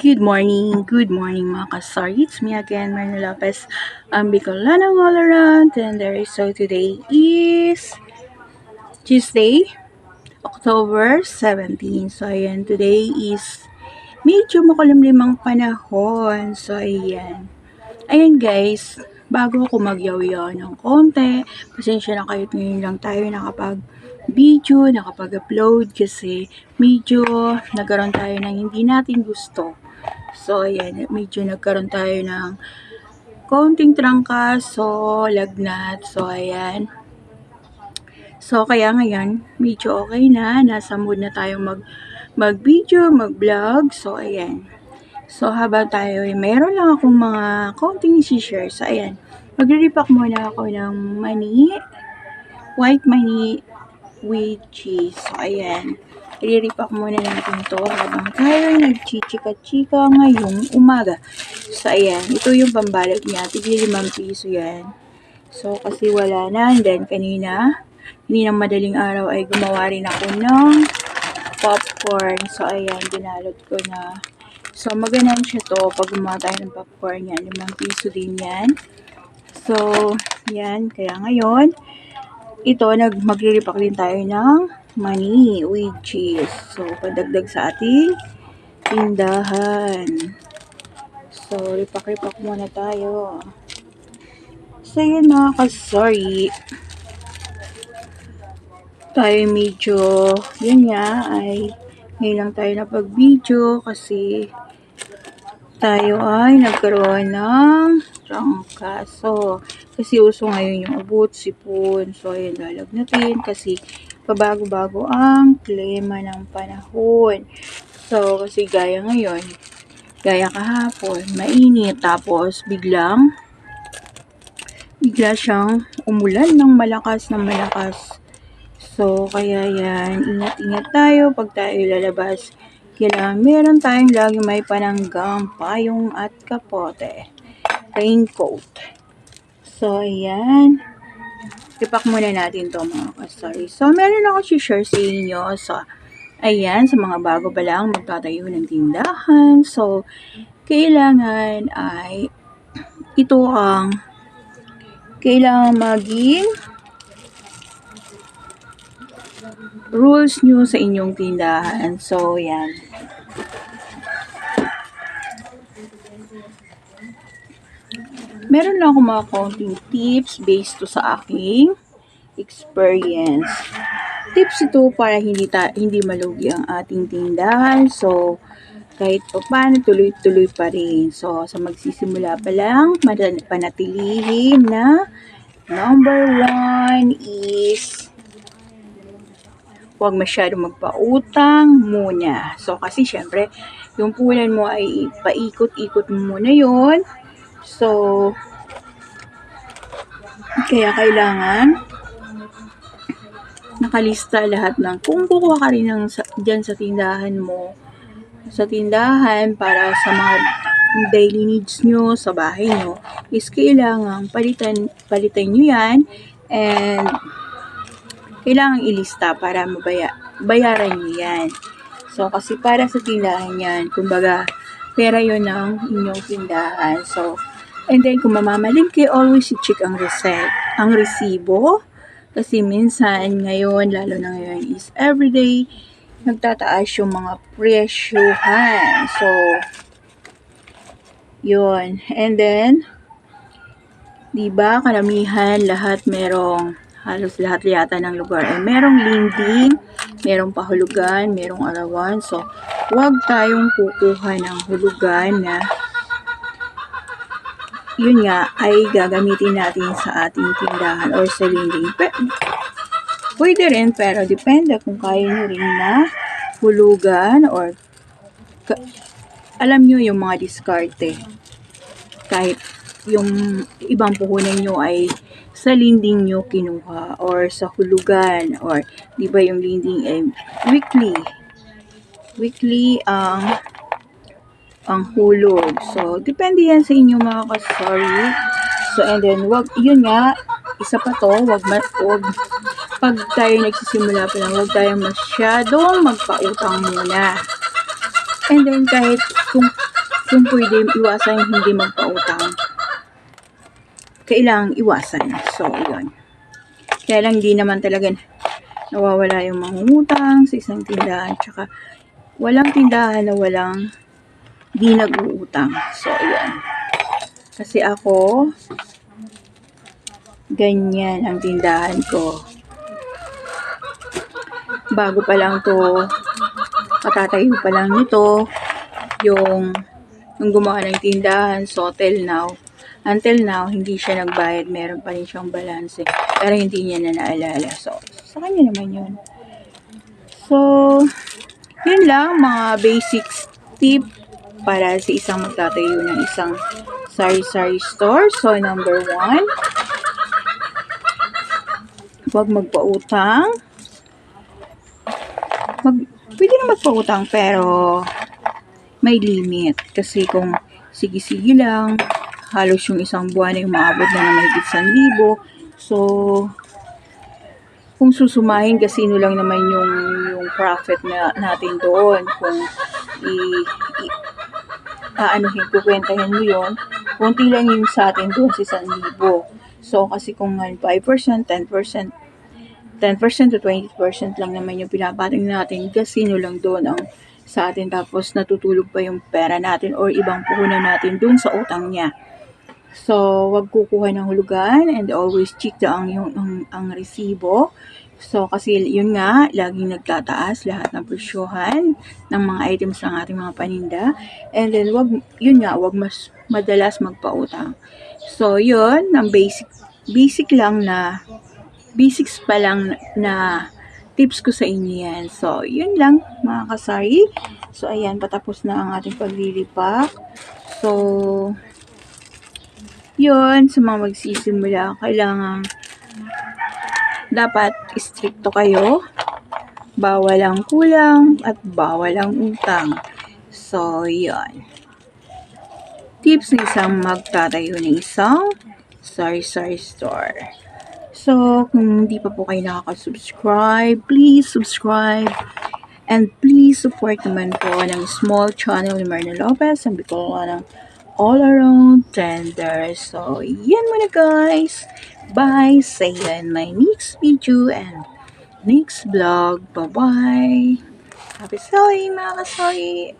Good morning, good morning mga kasari. It's me again, Marno Lopez, ang Bicolana all around. And there is so today is Tuesday, October 17. So ayan, today is medyo makulimlimang panahon. So ayan. Ayan guys, bago ako magyaw-yaw ng konti, pasensya na kayo ngayon lang tayo nakapag video, nakapag-upload kasi medyo nagkaroon tayo ng hindi natin gusto. So, ayan, medyo nagkaroon tayo ng konting trangkas, so, lagnat, so, ayan. So, kaya ngayon, medyo okay na, nasa mood na tayo mag, mag-video, mag-vlog, so, ayan. So, habang tayo, eh, mayroon lang akong mga konting isi-share, so, ayan. Magre-repack muna ako ng mani, white mani with cheese. So, ayan. I-repack muna natin to habang tayo ay nagchichika-chika ngayong umaga. So, ayan. Ito yung pambalot niya. Tigli 5 piso yan. So, kasi wala na. And then, kanina, kaninang madaling araw ay gumawa rin ako ng popcorn. So, ayan. Dinalot ko na. So, maganan siya to. Pag gumawa tayo ng popcorn yan, 5 piso din yan. So, yan. Kaya ngayon, ito, nag magre-repack din tayo ng money with cheese. So, padagdag sa ating tindahan. So, ripak-ripak muna tayo. So, yun mga ka-sorry. Tayo medyo, yun nga, ay ngayon lang tayo napag-video kasi tayo ay nagkaroon ng trangkaso. Kasi uso ngayon yung abot, sipon. So, ayun, lalagnatin kasi pabago-bago ang klima ng panahon. So, kasi gaya ngayon, gaya kahapon, mainit, tapos biglang, bigla siyang umulan ng malakas ng malakas. So, kaya yan, ingat-ingat tayo pag tayo lalabas. Kailangan meron tayong lagi may pananggang payong at kapote. Raincoat. So, ayan. Ipak muna natin to mga kasari. So, meron ako share sa inyo. So, ayan, sa mga bago pa lang magtatayo ng tindahan. So, kailangan ay ito ang kailangan maging rules nyo sa inyong tindahan. So, yan. Meron lang ako mga konting tips based to sa aking experience. Tips ito para hindi ta hindi malugi ang ating tindahan. So, kahit pa paano, tuloy-tuloy pa rin. So, sa magsisimula pa lang, panatilihin na number one is huwag masyado magpautang muna. So, kasi syempre, yung punan mo ay paikot-ikot mo muna yon So, kaya kailangan nakalista lahat ng kung kukuha ka rin ng, sa, dyan sa tindahan mo, sa tindahan para sa mga daily needs nyo sa bahay nyo, is kailangan palitan, palitan nyo yan and kailangan ilista para mabaya, bayaran nyo yan. So, kasi para sa tindahan yan, kumbaga, pera yon ng inyong tindahan. So, And then, kung mamamalingki, always i-check ang receipt, ang resibo. Kasi minsan, ngayon, lalo na ngayon, is everyday, nagtataas yung mga presyuhan. So, yun. And then, di ba karamihan, lahat merong, halos lahat yata ng lugar, ay merong linding, merong pahulugan, merong arawan. So, huwag tayong kukuha ng hulugan na yun nga ay gagamitin natin sa ating tindahan or sa lending. Pwede rin pero depende kung kaya nyo rin na hulugan or alam nyo yung mga diskarte. Kahit yung ibang puhunan nyo ay sa lending nyo kinuha or sa hulugan or di ba yung lending ay weekly weekly ang um, ang hulog. So, depende yan sa inyo mga ka-sorry. So, and then, wag, yun nga, isa pa to, wag, wag, pag tayo nagsisimula pa lang, wag tayo masyadong magpautang muna. And then, kahit kung, kung pwede iwasan yung hindi magpautang, kailangang iwasan. So, yun. Kaya lang di naman talaga nawawala yung mangungutang sa isang tindahan. Tsaka, walang tindahan na walang di nag-uutang. So, yun. Kasi ako, ganyan ang tindahan ko. Bago pa lang to, katatayo pa lang nito, yung, yung gumawa ng tindahan, so till now, until now, hindi siya nagbayad, meron pa rin siyang balance, pero hindi niya na naalala. So, sa kanya naman yun. So, yun lang, mga basics tip para sa isang magtatayo ng isang sari-sari store. So, number one, huwag magpautang. Mag, pwede na magpautang pero may limit. Kasi kung sige-sige lang, halos yung isang buwan ay umabot na ng mahigit 1,000. So, kung susumahin, kasino lang naman yung, yung profit na, natin doon. Kung i, i aanuhin, kukwentahin mo yun, konti lang yung sa atin doon sa 1,000. So, kasi kung 5%, 10%, 10% to 20% lang naman yung pinapating natin, kasino lang doon ang sa atin tapos natutulog pa yung pera natin or ibang puhunan natin doon sa utang niya. So, wag kukuha ng hulugan and always check the ang, yung, ang, ang resibo. So, kasi yun nga, laging nagtataas lahat ng presyohan ng mga items ng ating mga paninda. And then, wag, yun nga, wag mas madalas magpautang. So, yun, ang basic, basic lang na, basics pa lang na tips ko sa inyo yan. So, yun lang, mga kasari. So, ayan, patapos na ang ating paglilipak. So, yun, sa mga magsisimula, kailangan dapat stricto kayo. Bawal ang kulang at bawal ang utang. So, yun. Tips ng isang magtatayo ng isang sari-sari store. So, kung hindi pa po kayo nakaka-subscribe, please subscribe. And please support naman po ng small channel ni Marna Lopez ang Bicolana all around tender. So, yan muna guys. Bye. See you in my next video and next vlog. Bye-bye. Happy selling mga kasoy.